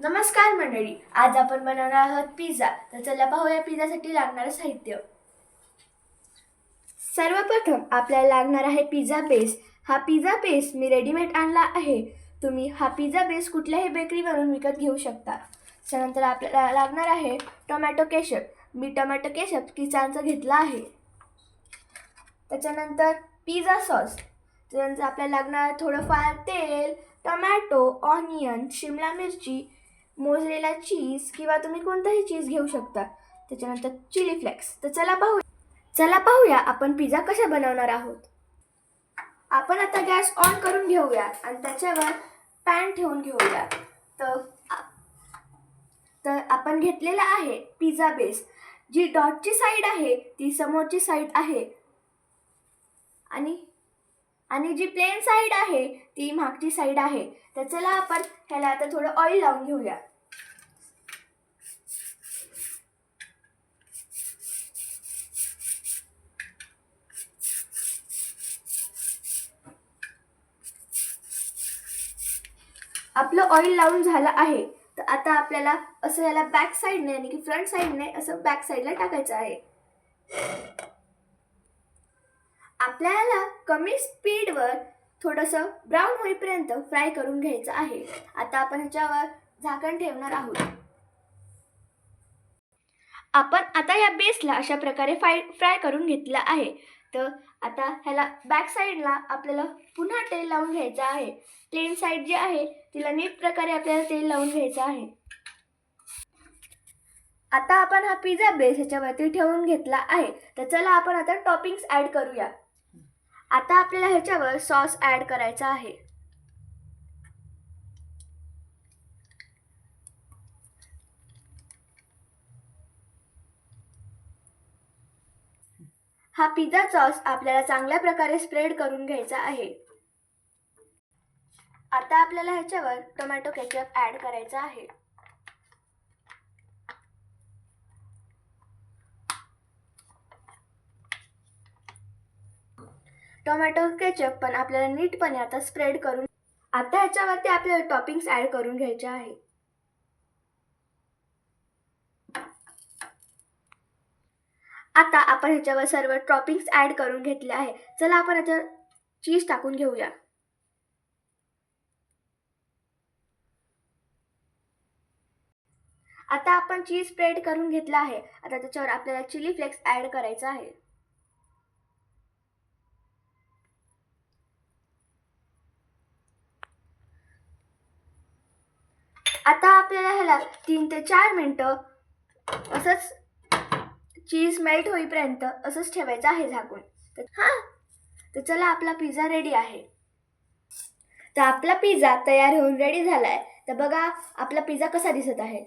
नमस्कार मंडळी आज आपण बनवणार आहोत पिझ्झा. तर चला पाहूया पिझ्झासाठी लागणारं साहित्य. सर्वप्रथम आपल्याला लागणार आहे पिझ्झा बेस हा पिझ्झा बेस मी रेडीमेड आणला आहे. तुम्ही हा पिझ्झा बेस कुठल्याही बेकरीवरून विकत घेऊ शकता. त्यानंतर आपल्याला लागणार आहे टोमॅटो केशप मी टोमॅटो केशप किसानचं घेतलं आहे. त्याच्यानंतर पिझ्झा सॉस. त्याच्यानंतर आपल्याला लागणार थोडंफार तेल टोमॅटो ऑनियन शिमला मिरची मोजलेला चीज किंवा तुम्ही कोणताही चीज घेऊ शकता. त्याच्यानंतर चिली फ्लेक्स तर चला पाहू चला पाहूया आपण पिझ्झा कसा बनवणार आहोत. आपण आता गॅस ऑन करून घेऊया आणि त्याच्यावर पॅन ठेवून घेऊया. तर तर आपण घेतलेला आहे पिझ्झा बेस जी डॉटची साईड आहे ती समोरची साईड आहे. आणि आणि जी प्लेन साईड आहे ती मागची साईड आहे. तर चला आपण ह्याला आता थोडं ऑइल लावून घेऊया. आपलं ऑइल लावून झालं आहे. तर आता आपल्याला असं याला बॅक साईडने आणि की फ्रंट साईडने असं बॅक साईडला टाकायचं आहे. आपल्याला कमी स्पीडवर थोडंसं ब्राऊन होईपर्यंत फ्राय करून घ्यायचं आहे. आता आपण ह्याच्यावर झाकण ठेवणार आहोत. आपण आता या बेसला अशा प्रकारे फ्राय फ्राय करून घेतलं आहे. तर आता ह्याला बॅक साईडला आपल्याला पुन्हा तेल लावून घ्यायचं आहे. प्लेन साईड जी आहे तिला नीट प्रकारे आपल्याला तेल लावून घ्यायचं आहे. आता आपण हा पिझ्झा बेस ह्याच्यावरती ठेवून घेतला आहे. तर चला आपण आता टॉपिंग्स ॲड करूया. आता आपल्याला ह्याच्यावर सॉस ॲड करायचा आहे. हा पिझ्झा सॉस आपल्याला चांगल्या प्रकारे स्प्रेड करून घ्यायचा आहे. आता आपल्याला ह्याच्यावर टोमॅटो केचप ॲड करायचा आहे. टोमॅटो केचप पण आपल्याला नीटपणे आता स्प्रेड करून आता ह्याच्यावरती आपल्याला टॉपिंग्स ॲड करून घ्यायचे आहे. आता आपण ह्याच्यावर सर्व टॉपिंग्स ॲड करून घेतले आहे. चला आपण ह्याच्यावर चीज टाकून घेऊया. आता आपण चीज स्प्रेड करून घेतला आहे. आता त्याच्यावर आपल्याला चिली फ्लेक्स ॲड करायचा आहे. आता आपल्याला ह्याला तीन ते चार मिनटं असंच चीज मेल्ट होईपर्यंत असंच ठेवायचं आहे झाकून. तर हां तर चला आपला पिझ्झा रेडी आहे. तर आपला पिझ्झा तयार होऊन रेडी झाला आहे तर बघा आपला पिझ्झा कसा दिसत आहे.